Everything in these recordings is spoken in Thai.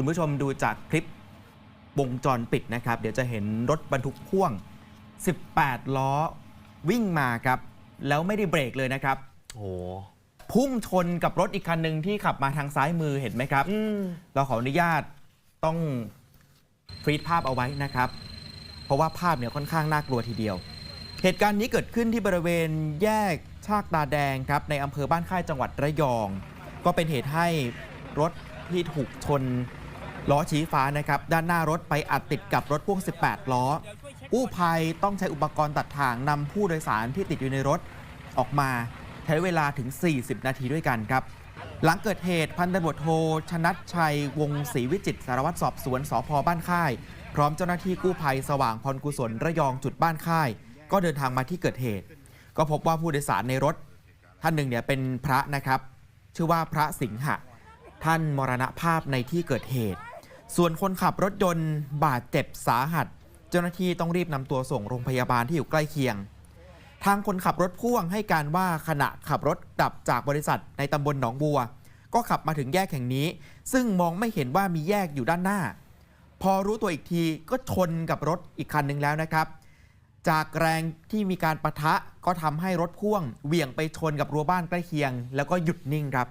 คุณผู้ชมดูจากคลิปวงจรปิดนะครับ เดี๋ยวจะเห็นรถบรรทุกพ่วง 18 ล้อวิ่งมาครับ แล้วไม่ได้เบรกเลยนะครับ โอ้โหพุ่งชนกับรถอีกคันหนึ่งที่ขับมาทางซ้ายมือเห็นไหมครับอืมเราขออนุญาตต้องฟรีดภาพเอาไว้นะครับ เพราะว่าภาพเนี่ยค่อนข้างน่ากลัวทีเดียว เหตุการณ์นี้เกิดขึ้นที่บริเวณแยกชากตาแดงครับ ในอำเภอบ้านค่ายจังหวัดระยอง ก็เป็นเหตุให้รถที่ถูกชน ล้อชี้ฟ้านะครับ ด้านหน้ารถไปอัดติดกับรถพ่วง 18 ล้อ กู้ภัยต้องใช้อุปกรณ์ตัดทางนำผู้โดยสารที่ติดอยู่ในรถออกมาใช้เวลาถึง 40 นาทีด้วยกันครับ หลังเกิดเหตุพันตำรวจโทชนัดชัยวงศรีวิจิตรสารวัตรสอบสวนสพบ้านค่าย พร้อมเจ้าหน้าที่กู้ภัยสว่างพรกุศลระยองจุดบ้านค่าย ก็เดินทางมาที่เกิดเหตุ ก็พบว่าผู้โดยสารในรถ ท่านหนึ่งเนี่ยเป็นพระนะครับ ชื่อว่าพระสิงหะท่านมรณภาพในที่เกิดเหตุ ส่วนคนขับรถยนต์บาดเจ็บสาหัส เจ้าหน้าที่ต้องรีบนำตัวส่งโรงพยาบาลที่อยู่ใกล้เคียง ทางคนขับรถพ่วงให้การว่าขณะขับรถกลับจากบริษัทในตำบลหนองบัว ก็ขับมาถึงแยกแห่งนี้ ซึ่งมองไม่เห็นว่ามีแยกอยู่ด้านหน้า พอรู้ตัวอีกทีก็ชนกับรถอีกคันหนึ่งแล้วนะครับ จากแรงที่มีการประทะก็ทำให้รถพ่วงเหวี่ยงไปชนกับรั้วบ้านใกล้เคียง แล้วก็หยุดนิ่งครับ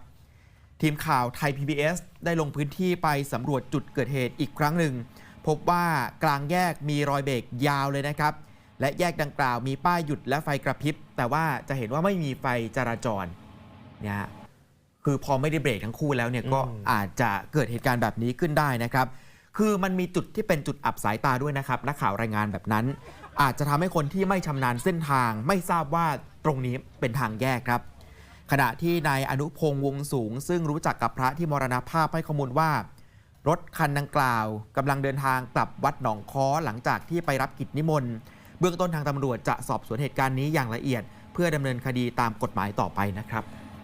ทีมข่าวไทย PBS ได้ลงพื้นที่ไปสำรวจจุดเกิดเหตุอีกครั้งหนึ่ง พบว่ากลางแยกมีรอยเบรกยาวเลยนะครับ และแยกดังกล่าวมีป้ายหยุดและไฟกระพริบ แต่ว่าจะเห็นว่าไม่มีไฟจราจรเนี่ยฮะคือพอไม่ได้เบรกทั้งคู่แล้วเนี่ยก็อืมอาจจะเกิดเหตุการณ์แบบนี้ขึ้นได้นะครับ คือมันมีจุดที่เป็นจุดอับสายตาด้วยนะครับนักข่าวรายงานแบบนั้น อาจจะทำให้คนที่ไม่ชำนาญเส้นทาง ไม่ทราบว่าตรงนี้เป็นทางแยกครับ ขณะที่นายอนุพงษ์วงสูง ซึ่งรู้จักกับพระที่มรณภาพให้ข้อมูลว่า รถคันดังกล่าวกำลังเดินทางกลับวัดหนองค้อหลังจากที่ไปรับกิจนิมนต์เบื้องต้นทางตำรวจจะสอบสวนเหตุการณ์นี้อย่างละเอียด เพื่อดำเนินคดีตามกฎหมายต่อไปนะครับ